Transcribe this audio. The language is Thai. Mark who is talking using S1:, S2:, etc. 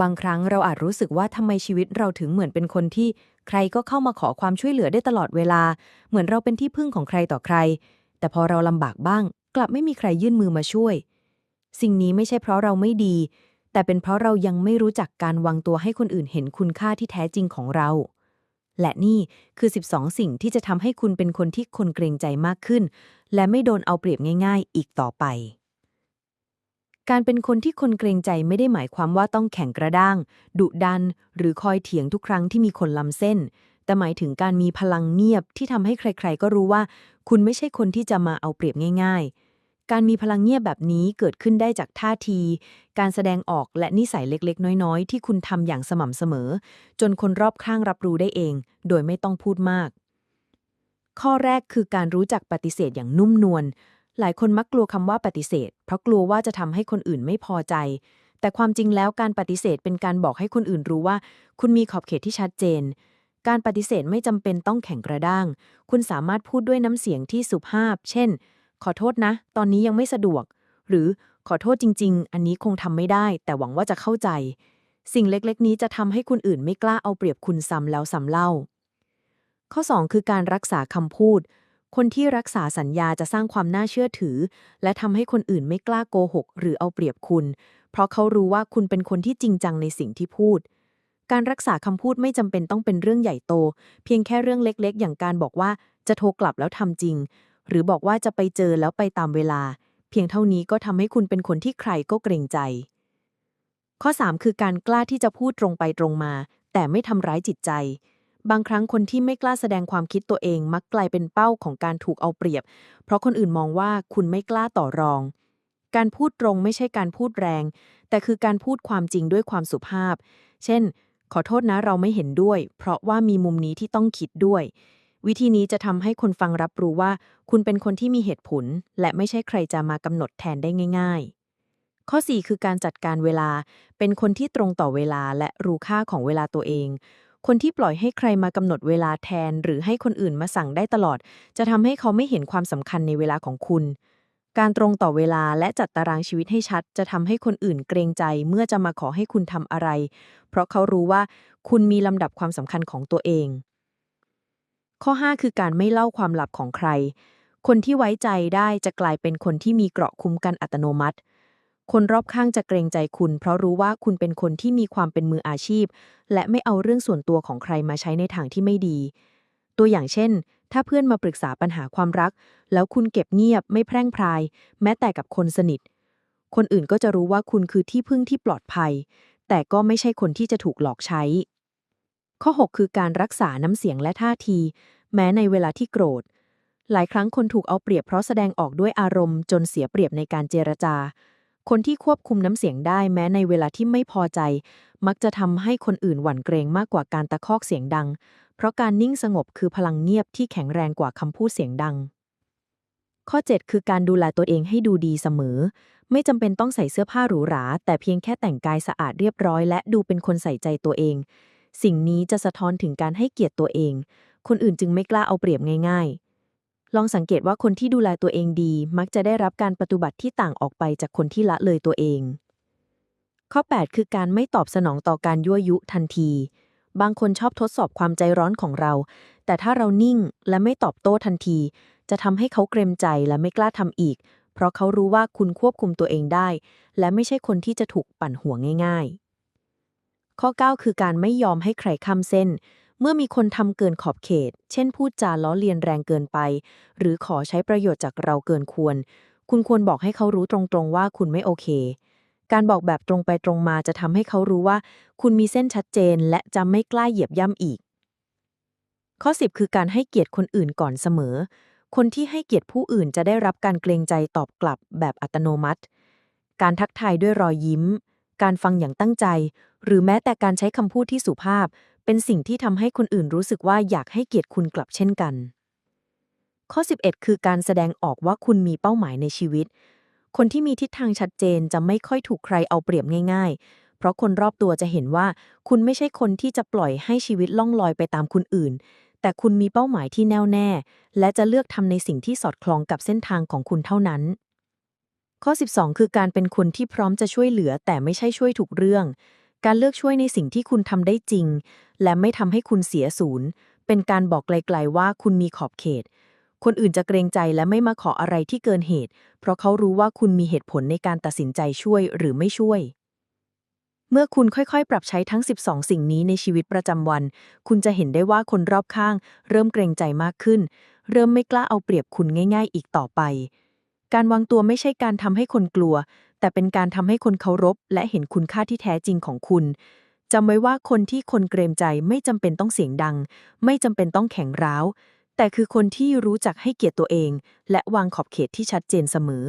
S1: บางครั้งเราอาจรู้สึกว่าทำไมชีวิตเราถึงเหมือนเป็นคนที่ ใครก็เข้ามาขอความช่วยเหลือได้ตลอดเวลา เหมือนเราเป็นที่พึ่งของใครต่อใคร แต่พอเราลำบากบ้าง กลับไม่มีใครยื่นมือมาช่วย สิ่งนี้ไม่ใช่เพราะเราไม่ดี แต่เป็นเพราะเรายังไม่รู้จักการวางตัวให้คนอื่นเห็นคุณค่าที่แท้จริงของเรา และนี่คือ 12 สิ่งที่จะทำให้คุณเป็นคนที่คนเกรงใจมากขึ้น และไม่โดนเอาเปรียบง่าย ๆ อีกต่อไป การเป็นคนที่คนเกรงใจไม่ได้หมายความว่าต้องแข็งกระด้าง ดุดัน หรือคอยเถียงทุกครั้งที่มีคนล้ำเส้น แต่หมายถึงการมีพลังเงียบที่ทำให้ใครๆ ก็รู้ว่า คุณไม่ใช่คนที่จะมาเอาเปรียบง่าย ๆ การมีพลังเงียบแบบนี้เกิดขึ้นได้จากท่าที การแสดงออกและนิสัยเล็กๆ น้อยๆ ที่คุณทำอย่างสม่ำเสมอ จนคนรอบข้างรับรู้ได้เอง โดยไม่ต้องพูดมาก ข้อแรกคือการรู้จักปฏิเสธอย่างนุ่มนวล หลายคนมักกลัวคำว่าปฏิเสธ เพราะกลัวว่าจะทำให้คนอื่นไม่พอใจ แต่ความจริงแล้วการปฏิเสธเป็นการบอกให้คนอื่นรู้ว่า คุณมีขอบเขตที่ชัดเจน การปฏิเสธไม่จำเป็นต้องแข็งกระด้าง คุณสามารถพูดด้วยน้ำเสียงที่สุภาพ เช่น ขอโทษนะ ตอนนี้ยังไม่สะดวก หรือขอโทษจริง ๆ อันนี้คงทำไม่ได้ แต่หวังว่าจะเข้าใจ สิ่งเล็กๆ นี้จะทำให้คนอื่นไม่กล้าเอาเปรียบคุณซ้ำแล้วซ้ำเล่า ข้อ 2 คือการรักษาคำพูด คนที่รักษาสัญญาจะสร้างความน่าเชื่อถือ และทำให้คนอื่นไม่กล้าโกหก หรือเอาเปรียบคุณ เพราะเขารู้ว่าคุณเป็นคนที่จริงจังในสิ่งที่พูด การรักษาคำพูดไม่จำเป็นต้องเป็นเรื่องใหญ่โต เพียงแค่เรื่องเล็กๆ อย่างการบอกว่าจะโทรกลับแล้วทำจริง หรือบอกว่าจะไปเจอแล้วไปตามเวลา เพียงเท่านี้ก็ทำให้คุณเป็นคนที่ใครก็เกรงใจ ข้อ 3 คือการกล้าที่จะพูดตรงไปตรงมา แต่ไม่ทำร้ายจิตใจ บางครั้งคนที่ไม่กล้าแสดงความคิดตัวเอง มักกลายเป็นเป้าของการถูกเอาเปรียบ เพราะคนอื่นมองว่าคุณไม่กล้าต่อรอง การพูดตรงไม่ใช่การพูดแรง แต่คือการพูดความจริงด้วยความสุภาพ เช่น ขอโทษนะเราไม่เห็นด้วย เพราะว่ามีมุมนี้ที่ต้องคิดด้วย วิธีนี้จะทำให้คนฟังรับรู้ว่า คุณเป็นคนที่มีเหตุผล และไม่ใช่ใครจะมากำหนดแทนได้ง่าย ๆข้อ 4 คือการจัดการเวลา เป็นคนที่ตรงต่อเวลาและรู้ค่าของเวลาตัวเอง คนที่ปล่อยให้ใครมากำหนดเวลาแทน หรือให้คนอื่นมาสั่งได้ตลอด จะทำให้เขาไม่เห็นความสำคัญในเวลาของคุณ การตรงต่อเวลาและจัดตารางชีวิตให้ชัด จะทำให้คนอื่นเกรงใจเมื่อจะมาขอให้คุณทำอะไร เพราะเขารู้ว่าคุณมีลำดับความสำคัญของตัวเอง ข้อ 5 คือการไม่เล่าความลับของใคร คนที่ไว้ใจได้จะกลายเป็นคนที่มีเกราะคุ้มกันอัตโนมัติ คนรอบข้างจะเกรงใจคุณ เพราะรู้ว่าคุณเป็นคนที่มีความเป็นมืออาชีพ และไม่เอาเรื่องส่วนตัวของใครมาใช้ในทางที่ไม่ดี ตัวอย่างเช่น ถ้าเพื่อนมาปรึกษาปัญหาความรัก แล้วคุณเก็บเงียบไม่แพร่งพราย แม้แต่กับคนสนิท คนอื่นก็จะรู้ว่าคุณคือที่พึ่งที่ปลอดภัย แต่ก็ไม่ใช่คนที่จะถูกหลอกใช้ ข้อ 6 คือการรักษาน้ำเสียงและท่าที แม้ในเวลาที่โกรธหลายครั้งคนถูกเอาเปรียบเพราะแสดงออกด้วยอารมณ์จนเสียเปรียบในการเจรจา คนที่ควบคุมน้ำเสียงได้แม้ในเวลาที่ไม่พอใจ มักจะทำให้คนอื่นหวั่นเกรงมากกว่าการตะคอกเสียงดัง เพราะการนิ่งสงบคือพลังเงียบที่แข็งแรงกว่าคำพูดเสียงดัง ข้อ 7 คือการดูแลตัวเองให้ดูดีเสมอ ไม่จำเป็นต้องใส่เสื้อผ้าหรูหรา แต่เพียงแค่แต่งกายสะอาดเรียบร้อย และดูเป็นคนใส่ใจตัวเอง สิ่งนี้จะสะท้อนถึงการให้เกียรติตัวเอง คนอื่นจึงไม่กล้าเอาเปรียบง่าย ๆ ลองสังเกตว่าคนที่ดูแลตัวเองดี มักจะได้รับการปฏิบัติที่ต่างออกไปจากคนที่ละเลยตัวเอง ข้อ 8 คือการไม่ตอบสนองต่อการยั่วยุทันที บางคนชอบทดสอบความใจร้อนของเรา แต่ถ้าเรานิ่งและไม่ตอบโต้ทันที จะทำให้เขาเกรงใจและไม่กล้าทำอีก เพราะเขารู้ว่าคุณควบคุมตัวเองได้ และไม่ใช่คนที่จะถูกปั่นหัวง่าย ๆ ข้อ 9 คือการไม่ยอมให้ใครข้ามเส้น เมื่อมีคนทำเกินขอบเขต เช่นพูดจาล้อเลียนแรงเกินไป หรือขอใช้ประโยชน์จากเราเกินควร คุณควรบอกให้เขารู้ตรงๆว่าคุณไม่โอเค การบอกแบบตรงไปตรงมาจะทำให้เขารู้ว่า คุณมีเส้นชัดเจน และจะไม่กล้าเหยียบย่ำอีก ข้อ 10 คือการให้เกียรติคนอื่นก่อนเสมอ คนที่ให้เกียรติผู้อื่นจะได้รับการเกรงใจตอบกลับแบบอัตโนมัติ การทักทายด้วยรอยยิ้ม การฟังอย่างตั้งใจ หรือแม้แต่การใช้คำพูดที่สุภาพ เป็นสิ่งที่ทำให้คนอื่นรู้สึกว่าอยากให้เกียรติคุณกลับเช่นกัน ข้อ 11 คือการแสดงออกว่าคุณมีเป้าหมายในชีวิต คนที่มีทิศทางชัดเจนจะไม่ค่อยถูกใครเอาเปรียบง่าย ๆ เพราะคนรอบตัวจะเห็นว่า คุณไม่ใช่คนที่จะปล่อยให้ชีวิตล่องลอยไปตามคนอื่น แต่คุณมีเป้าหมายที่แน่วแน่ และจะเลือกทำในสิ่งที่สอดคล้องกับเส้นทางของคุณเท่านั้น ข้อ 12 คือการเป็นคนที่พร้อมจะช่วยเหลือแต่ไม่ใช่ช่วยถูกเรื่อง การเลือกช่วยในสิ่งที่คุณทำได้จริง และไม่ทำให้คุณเสียศูนย์ เป็นการบอกไกลๆว่าคุณมีขอบเขต คนอื่นจะเกรงใจและไม่มาขออะไรที่เกินเหตุ เพราะเขารู้ว่าคุณมีเหตุผลในการตัดสินใจช่วยหรือไม่ช่วย เมื่อคุณค่อยๆ ปรับใช้ทั้ง 12 สิ่งนี้ในชีวิตประจำวัน คุณจะเห็นได้ว่าคนรอบข้าง เริ่มเกรงใจมากขึ้น เริ่มไม่กล้าเอาเปรียบคุณง่าย ๆ อีกต่อไปการวางตัวไม่ใช่การทำให้คนกลัว แต่เป็นการทำให้คนเคารพ และเห็นคุณค่าที่แท้จริงของคุณจำไว้ว่าคนที่คนเกรงใจไม่จำเป็นต้องเสียงดัง ไม่จำเป็นต้องแข็งร้าว แต่คือคนที่รู้จักให้เกียรติตัวเอง และวางขอบเขตที่ชัดเจนเสมอ